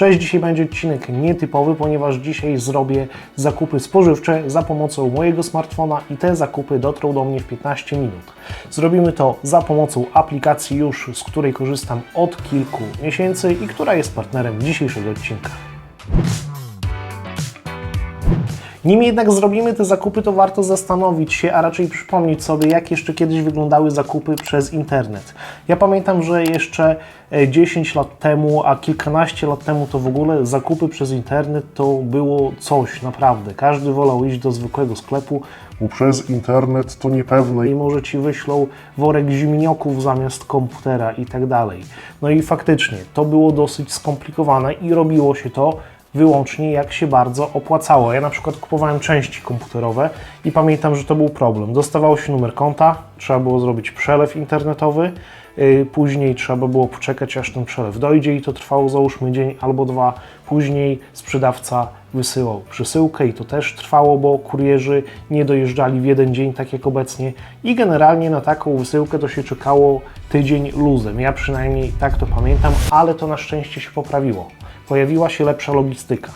Cześć, dzisiaj będzie odcinek nietypowy, ponieważ dzisiaj zrobię zakupy spożywcze za pomocą mojego smartfona i te zakupy dotrą do mnie w 15 minut. Zrobimy to za pomocą aplikacji już, z której korzystam od kilku miesięcy i która jest partnerem dzisiejszego odcinka. Nim jednak zrobimy te zakupy, to warto zastanowić się, a raczej przypomnieć sobie, jak jeszcze kiedyś wyglądały zakupy przez internet. Ja pamiętam, że jeszcze e, 10 lat temu, a kilkanaście lat temu to w ogóle zakupy przez internet to było coś naprawdę. Każdy wolał iść do zwykłego sklepu, bo przez internet to niepewne. i może ci wyślą worek ziemniaków zamiast komputera i tak dalej. No i faktycznie to było dosyć skomplikowane i robiło się to wyłącznie jak się bardzo opłacało. Ja na przykład kupowałem części komputerowe i pamiętam, że to był problem. Dostawało się numer konta, trzeba było zrobić przelew internetowy, yy, później trzeba było poczekać aż ten przelew dojdzie i to trwało załóżmy dzień albo dwa. Później sprzedawca wysyłał przesyłkę i to też trwało, bo kurierzy nie dojeżdżali w jeden dzień, tak jak obecnie. I generalnie na taką wysyłkę to się czekało tydzień luzem. Ja przynajmniej tak to pamiętam, ale to na szczęście się poprawiło. Pojawiła się lepsza logistyka.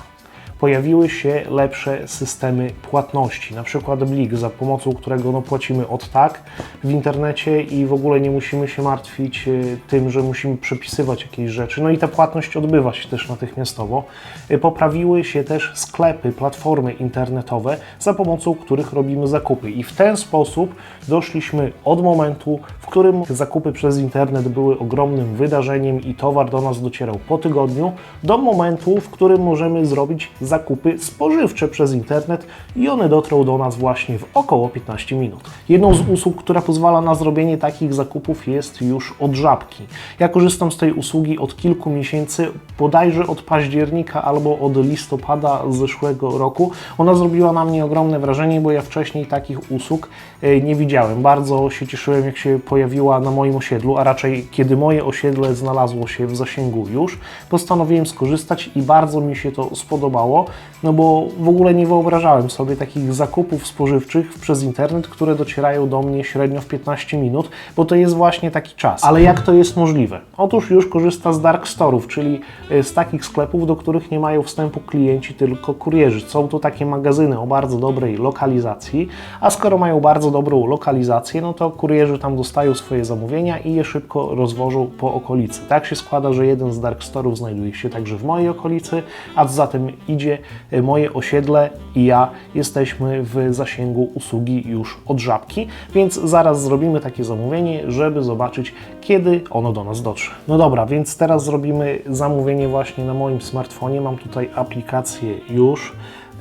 Pojawiły się lepsze systemy płatności, na przykład Blik, za pomocą którego no, płacimy od tak w internecie i w ogóle nie musimy się martwić y, tym, że musimy przepisywać jakieś rzeczy. No i ta płatność odbywa się też natychmiastowo. Y, Poprawiły się też sklepy, platformy internetowe, za pomocą których robimy zakupy. I w ten sposób doszliśmy od momentu, w którym zakupy przez internet były ogromnym wydarzeniem i towar do nas docierał po tygodniu, do momentu, w którym możemy zrobić zakupy spożywcze przez internet i one dotrą do nas właśnie w około 15 minut. Jedną z usług, która pozwala na zrobienie takich zakupów jest już od żabki. Ja korzystam z tej usługi od kilku miesięcy, bodajże od października albo od listopada zeszłego roku. Ona zrobiła na mnie ogromne wrażenie, bo ja wcześniej takich usług e, nie widziałem. Bardzo się cieszyłem, jak się pojawiła na moim osiedlu, a raczej kiedy moje osiedle znalazło się w zasięgu już, postanowiłem skorzystać i bardzo mi się to spodobało, no bo w ogóle nie wyobrażałem sobie takich zakupów spożywczych przez internet, które docierają do mnie średnio w 15 minut, bo to jest właśnie taki czas. Ale jak to jest możliwe? Otóż już korzysta z dark store'ów, czyli e, z takich sklepów, do których nie mają wstępu klienci, tylko kurierzy. Są to takie magazyny o bardzo dobrej lokalizacji, a skoro mają bardzo dobrą lokalizację, no to kurierzy tam dostają swoje zamówienia i je szybko rozwożą po okolicy. Tak się składa, że jeden z dark store'ów znajduje się także w mojej okolicy, a za tym idzie e, moje osiedle i ja jesteśmy w zasięgu usługi już od żabki, więc zaraz zrobimy takie zamówienie, żeby zobaczyć, kiedy ono do nas dotrze. No dobra, więc teraz zrobimy zamówienie właśnie na moim smartfonie. Mam tutaj aplikację już,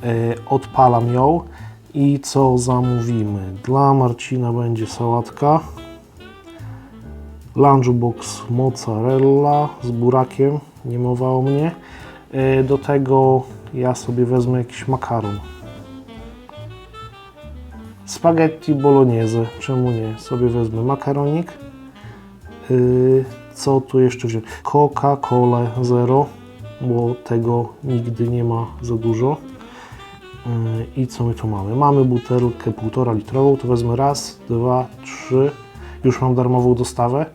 e, odpalam ją i co zamówimy? Dla Marcina będzie sałatka. Lunchbox mozzarella z burakiem, nie mowa o mnie. E, Do tego ja sobie wezmę jakiś makaron. Spaghetti bolognese, czemu nie? Sobie wezmę makaronik. Yy, co tu jeszcze wziąć? Coca-Cola zero, bo tego nigdy nie ma za dużo. Yy, I co my tu mamy? Mamy butelkę półtora litrową, to wezmę raz, dwa, trzy. Już mam darmową dostawę.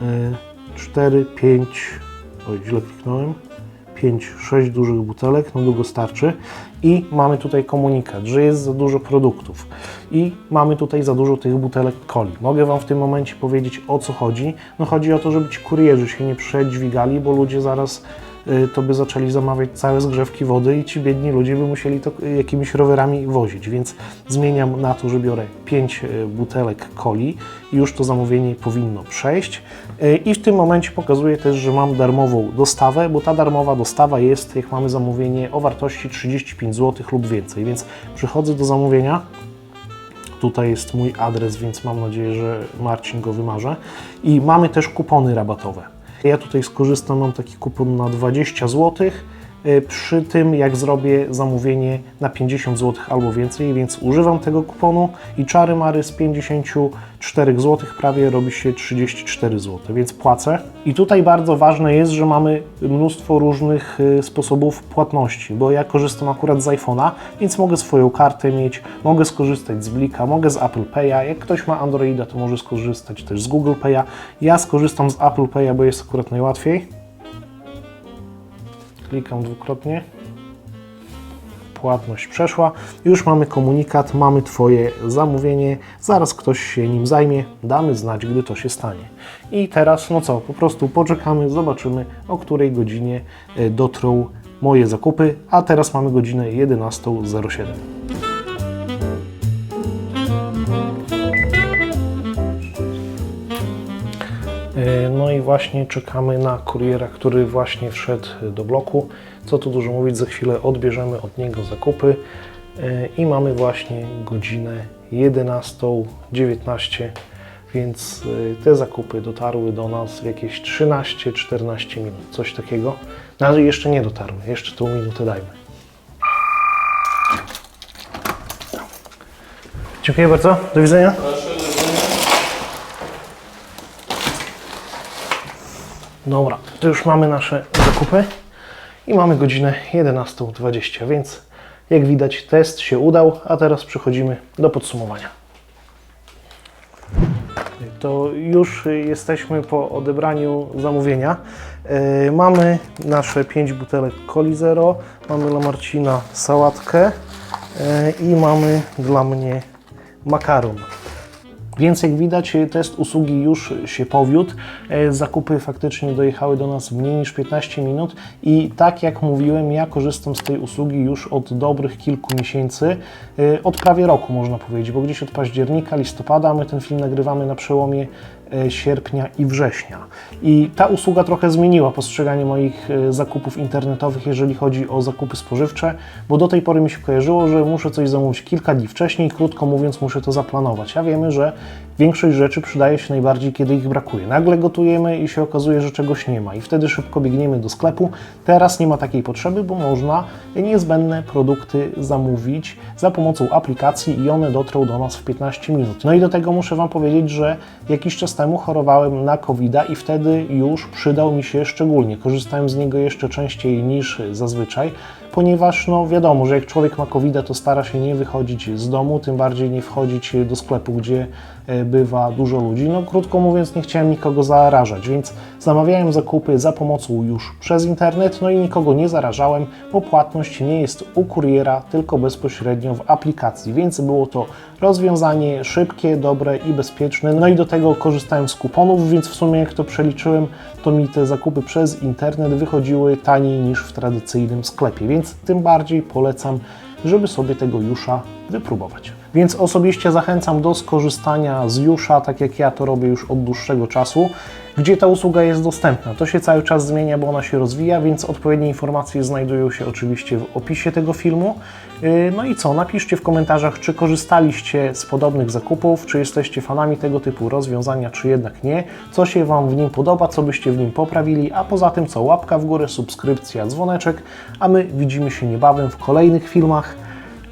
Yy, cztery, pięć, oj źle kliknąłem. 5-6 dużych butelek, no długo starczy. I mamy tutaj komunikat, że jest za dużo produktów. I mamy tutaj za dużo tych butelek coli. Mogę Wam w tym momencie powiedzieć o co chodzi. No chodzi o to, żeby ci kurierzy się nie przedźwigali, bo ludzie zaraz to by zaczęli zamawiać całe zgrzewki wody i ci biedni ludzie by musieli to y, jakimiś rowerami wozić, więc zmieniam na to, że biorę 5 butelek coli i już to zamówienie powinno przejść. Y, I w tym momencie pokazuję też, że mam darmową dostawę, bo ta darmowa dostawa jest, jak mamy zamówienie, o wartości 35 zł lub więcej, więc przychodzę do zamówienia, Tutaj jest mój adres, więc mam nadzieję, że Marcin go wymarze. I mamy też kupony rabatowe. Ja tutaj skorzystam, mam taki kupon na 20 zł. Y, Przy tym, jak zrobię zamówienie na 50 zł albo więcej, więc używam tego kuponu i czary mary z 54 zł prawie robi się 34 zł, więc płacę. I tutaj bardzo ważne jest, że mamy mnóstwo różnych y, sposobów płatności, bo ja korzystam akurat z iPhone'a, więc mogę swoją kartę mieć, mogę skorzystać z Blika, mogę z Apple Pay'a. Jak ktoś ma Androida, to może skorzystać też z Google Pay'a. Ja skorzystam z Apple Pay'a, bo jest akurat najłatwiej. Klikam dwukrotnie. Płatność przeszła. Już mamy komunikat, mamy Twoje zamówienie. Zaraz ktoś się nim zajmie. Damy znać, gdy to się stanie. I teraz, no co, po prostu poczekamy, zobaczymy, o której godzinie e, dotrą moje zakupy. A teraz mamy godzinę 11.07. No i właśnie czekamy na kuriera, który właśnie wszedł do bloku. Co tu dużo mówić, za chwilę odbierzemy od niego zakupy E, i mamy właśnie godzinę 11.19, więc e, te zakupy dotarły do nas w jakieś 13-14 minut, coś takiego. No ale jeszcze nie dotarły, jeszcze tą minutę dajmy. Dziękuję bardzo, do widzenia. Dobra, to już mamy nasze zakupy i mamy godzinę 11.20, więc jak widać test się udał, a teraz przechodzimy do podsumowania. To już jesteśmy po odebraniu zamówienia. Yy, mamy nasze 5 butelek Coli Zero, mamy dla Marcina sałatkę yy, i mamy dla mnie makaron. Więc jak widać, test usługi już się powiódł. E, Zakupy faktycznie dojechały do nas w mniej niż 15 minut i tak jak mówiłem, ja korzystam z tej usługi już od dobrych kilku miesięcy, e, od prawie roku można powiedzieć, bo gdzieś od października, listopada, my ten film nagrywamy na przełomie sierpnia i września. I ta usługa trochę zmieniła postrzeganie moich e, zakupów internetowych, jeżeli chodzi o zakupy spożywcze, bo do tej pory mi się kojarzyło, że muszę coś zamówić kilka dni wcześniej, krótko mówiąc, muszę to zaplanować. A wiemy, że większość rzeczy przydaje się najbardziej, kiedy ich brakuje. Nagle gotujemy i się okazuje, że czegoś nie ma, i wtedy szybko biegniemy do sklepu. Teraz nie ma takiej potrzeby, bo można niezbędne produkty zamówić za pomocą aplikacji i one dotrą do nas w 15 minut. No i do tego muszę Wam powiedzieć, że jakiś czas temu chorowałem na covid i wtedy już przydał mi się szczególnie. Korzystałem z niego jeszcze częściej niż zazwyczaj, ponieważ no wiadomo, że jak człowiek ma covid to stara się nie wychodzić z domu, tym bardziej nie wchodzić do sklepu, gdzie e, bywa dużo ludzi. No krótko mówiąc, nie chciałem nikogo zarażać, więc zamawiałem zakupy za pomocą już przez internet, no i nikogo nie zarażałem, bo płatność nie jest u kuriera, tylko bezpośrednio w aplikacji, więc było to rozwiązanie szybkie, dobre i bezpieczne. No i do tego korzystałem z kuponów, więc w sumie jak to przeliczyłem, to mi te zakupy przez internet wychodziły taniej niż w tradycyjnym sklepie, więc tym bardziej polecam, żeby sobie tego Jusza wypróbować. Więc osobiście zachęcam do skorzystania z Jusza, tak jak ja to robię już od dłuższego czasu. Gdzie ta usługa jest dostępna? To się cały czas zmienia, bo ona się rozwija, więc odpowiednie informacje znajdują się oczywiście w opisie tego filmu. Yy, No i co? Napiszcie w komentarzach, czy korzystaliście z podobnych zakupów, czy jesteście fanami tego typu rozwiązania, czy jednak nie, co się Wam w nim podoba, co byście w nim poprawili, a poza tym co? Łapka w górę, subskrypcja, dzwoneczek, a my widzimy się niebawem w kolejnych filmach.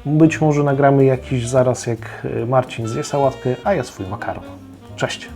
Być może nagramy jakiś zaraz, jak y, Marcin zje sałatkę, a ja swój makaron. Cześć!